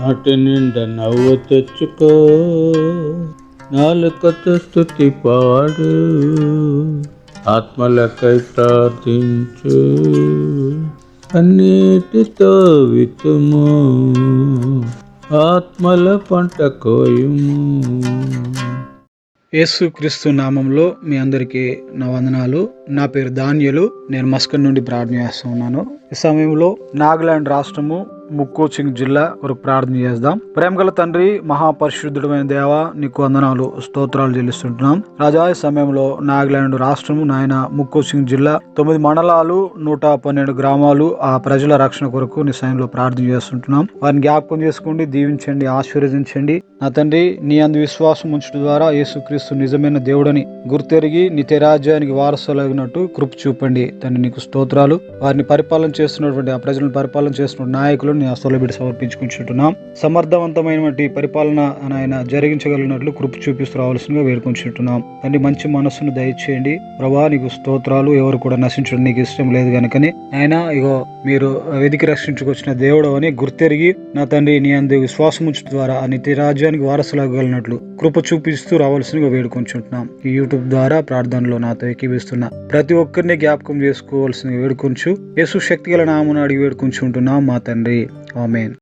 నాటి నిండా నవ్వు తెచ్చుకో. నాలుకతో స్థుతి పాడు. ఆత్మలకై ప్రార్థించు. అన్నిటితో వితుము ఆత్మల పంట కోయుము. యేసుక్రీస్తు నామంలో మీ అందరికీ నా వందనాలు. నా పేరు ధాన్యలు. నేను మస్కన్ నుండి ప్రార్థన చేస్తున్నాను ఈ సమయంలో నాగాలాండ్ రాష్ట్రము ముక్కోచింగ్ జిల్లా కొరకు ప్రార్థన చేద్దాం. ప్రేమగల తండ్రి మహాపరిశుద్ధుడమైన దేవ నీకు వందనాలు స్తోత్రాలు చెల్లిస్తుంటున్నాం. రాజా ఈ సమయంలో నాగాలాండ్ రాష్ట్రము నాయన ముక్కోచింగ్ జిల్లా తొమ్మిది మండలాలు నూట పన్నెండు గ్రామాలు ఆ ప్రజల రక్షణ కొరకు నీ సమయంలో ప్రార్థన చేస్తుంటున్నాం. వారిని జ్ఞాపకం చేసుకోండి దీవించండి ఆశీర్వదించండి. నా తండ్రి నీ అందు విశ్వాసం ఉంచడం ద్వారా యేసుక్రీస్తు నిజమైన దేవుడని గుర్తెరిగి నిత్య రాజ్యానికి వారసులగినట్టు కృప చూపండి. తండ్రి నీకు స్తోత్రాలు. వారిని పరిపాలన చేస్తున్నటువంటి ఆ ప్రజలను పరిపాలన చేస్తున్న నాయకులను నీ హస్తాల బిడ్డ సమర్పించుకుంటున్నాం సమర్థవంతమైనటువంటి పరిపాలన ఆయన జరిగించగలిగినట్లు కృప చూపిస్తూ రావాల్సిందిగా వేడుకుంటున్నాం తండ్రి మంచి మనస్సును దయచేయండి. ప్రభా నీకు స్తోత్రాలు ఎవరు కూడా నశించడం నీకు ఇష్టం లేదు కనుకని ఆయన ఇగో మీరు వెదికి రక్షించుకొచ్చిన దేవుడు అని గుర్తెరిగి నా తండ్రి నీ అందు విశ్వాసం ఉంచడం ద్వారా ఆ నిత్య రాజ్యానికి వారసులాగలిగినట్లు కృప చూపిస్తూ రావాల్సిందిగా వేడుకొంచుంటున్నాం ఈ యూట్యూబ్ ద్వారా ప్రార్థనలో నాతో ఎక్కివిస్తున్న ప్రతి ఒక్కరిని జ్ఞాపకం చేసుకోవాల్సిందిగా వేడుకొంచు యేసు శక్తి గల నామను అడిగి వేడుకొంచుంటున్నాం మా తండ్రి. Amen.